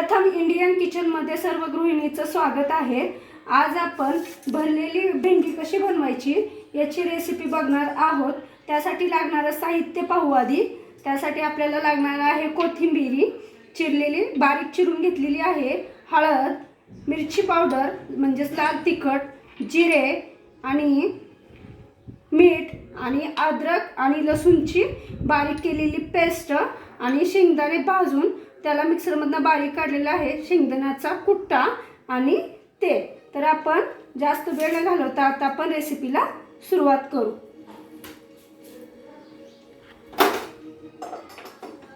प्रथम इंडियन किचनमध्ये सर्व गृहिणीचं स्वागत आहे. आज आपण भरलेली भेंडी कशी बनवायची याची रेसिपी बघणार आहोत. त्यासाठी लागणारं साहित्य पाहू आधी त्यासाठी आपल्याला लागणार आहे कोथिंबिरी चिरलेली बारीक चिरून घेतलेली आहे. हळद मिरची पावडर म्हणजेच लाल तिखट जिरे आणि मीठ आणि अद्रक आणि लसूणची बारीक केलेली पेस्ट आणि शेंगदाणे भाजून त्याला मिक्सरमधनं बारीक काढलेला आहे शेंगदाण्याचा कुट्टा आणि तेल. तर आपण जास्त वेळ न घालवता आता आपण रेसिपीला सुरुवात करू.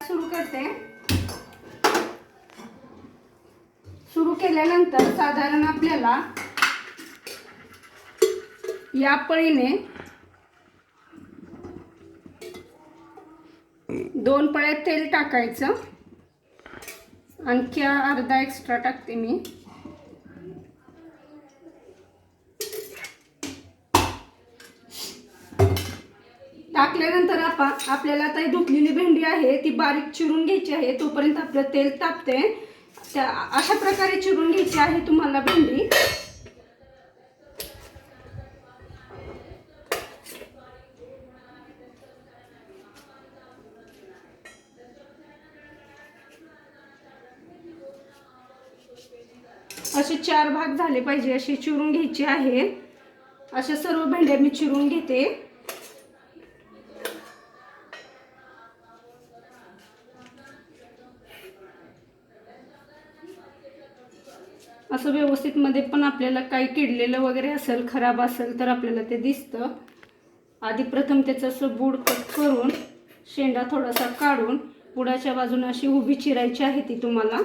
सुरू करते. सुरू केल्यानंतर साधारण आपल्याला या पळीने दोन पळ्यात तेल टाकायचं. आणखी अर्धा एक्स्ट्रा टाकते मी. टाकल्यानंतर आपण आपल्याला आता धुतलेली भेंडी आहे ती बारीक चिरून घ्यायची आहे तोपर्यंत आपलं तेल तापते. त्या अशा प्रकारे चिरून घ्यायची आहे तुम्हाला भेंडी. असे चार भाग झाले पाहिजे असे चिरून घ्यायचे आहे. अशा सर्व भेंड्या मी चिरून घेते. असं व्यवस्थित मध्ये पण आपल्याला काही किडलेलं वगैरे असेल खराब असेल तर आपल्याला ते दिसतं. आधी प्रथम त्याचं असं बूड कट करून शेंडा थोडासा काढून बुडाच्या बाजूने अशी उभी चिरायची आहे ती तुम्हाला.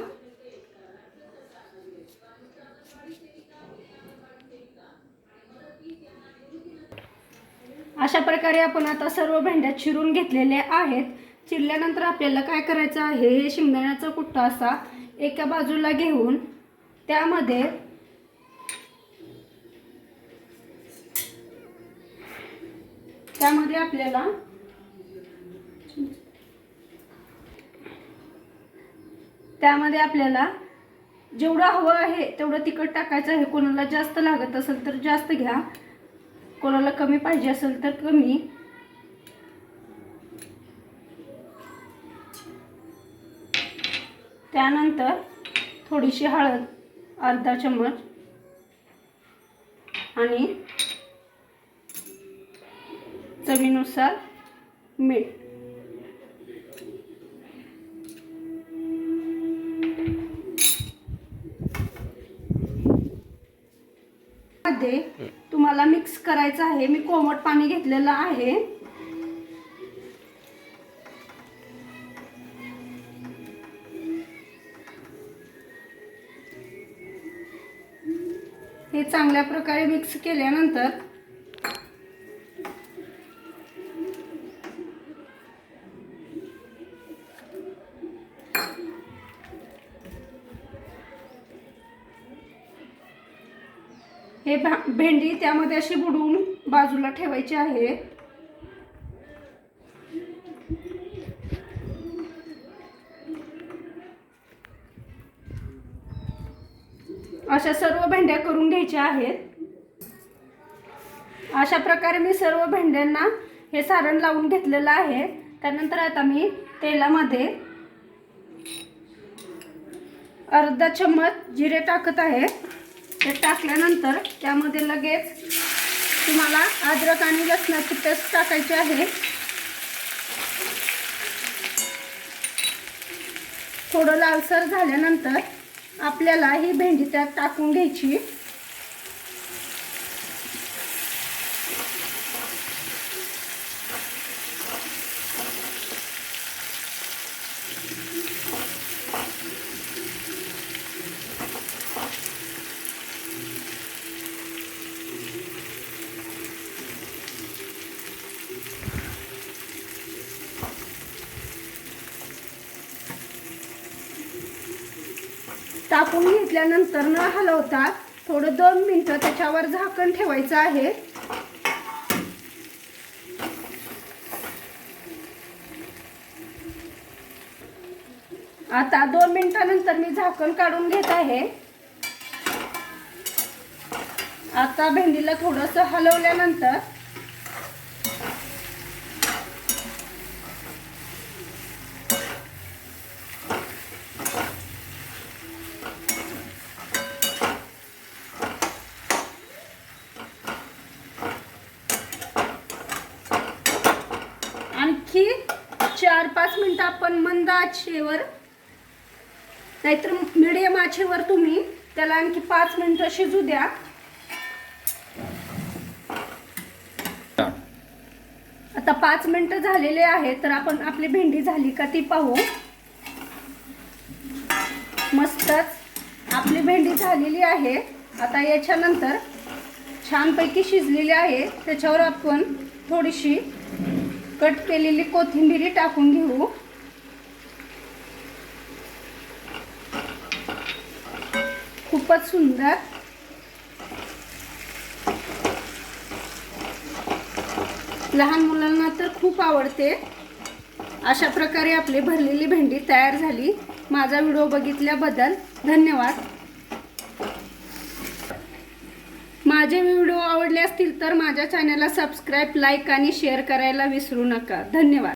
अशा प्रकारे आपण आता सर्व भेंड्या चिरून घेतलेल्या आहेत. चिरल्यानंतर आपल्याला काय करायचं आहे? हे शेंगदाण्याचा कुट्टा असा एका बाजूला घेऊन त्यामध्ये त्यामध्ये आपल्याला त्यामध्ये आपल्याला जेवढं हवं आहे तेवढं तिखट टाकायचं आहे. कोणाला जास्त लागत असेल तर जास्त घ्या. कोणाला कमी पाहिजे असेल तर कमी. त्यानंतर थोडीशी हळद अर्धा चम्मच आणि चवीनुसार मीठ. मध्ये मिक्स करायचं आहे. मी कोमट पाणी घेतलेलं आहे. हे चांगल्या प्रकारे मिक्स केल्यानंतर हे भेंडी त्यामध्ये अशी बुडवून बाजूला ठेवायची आहे. अशा सर्व भेंड्या करून घ्यायच्या आहेत. अशा प्रकारे मी सर्व भेंड्यांना हे सारण लावून घेतलेलं आहे. त्यानंतर आता मी तेलामध्ये अर्धा चम्मच जिरे टाकत आहे. ते टाकल्यानंतर त्यामध्ये लगेच तुम्हाला अद्रक आणि लसणाची पेस्ट टाकायची आहे. थोडं लालसर झाल्यानंतर आपल्याला ही भेंडी त्यात टाकून घ्यायची. तापून घेतल्यानंतर न हलवता थोडं दोन मिनटं त्याच्यावर झाकण ठेवायचं आहे. आता दोन मिनिटानंतर मी झाकण काढून घेत आहे. आता भेंडीला थोडंसं हलवल्यानंतर आणखी चार पाच मिनटं आपण मंद आचेवर नाहीतर मिडियम आचेवर तुम्ही त्याला आणखी पाच मिनिटं शिजू द्या. आता पाच मिनटं झालेले आहे तर आपण आपली भेंडी झाली का ती पाहू. मस्तच आपली भेंडी झालेली आहे. आता याच्यानंतर छानपैकी शिजलेली आहे. त्याच्यावर आपण थोडीशी कट केलेली कोथिंबीरी टाकून घेऊ. खूपच सुंदर. लहान मुलांना तर खूप आवडते. अशा प्रकारे आपली भरलेली भेंडी तयार झाली. माझा व्हिडिओ बघितल्याबद्दल धन्यवाद. माझे व्हिडिओ आवडले असतील तर माझ्या चॅनलला सबस्क्राईब लाईक आणि शेअर करायला विसरू नका. धन्यवाद.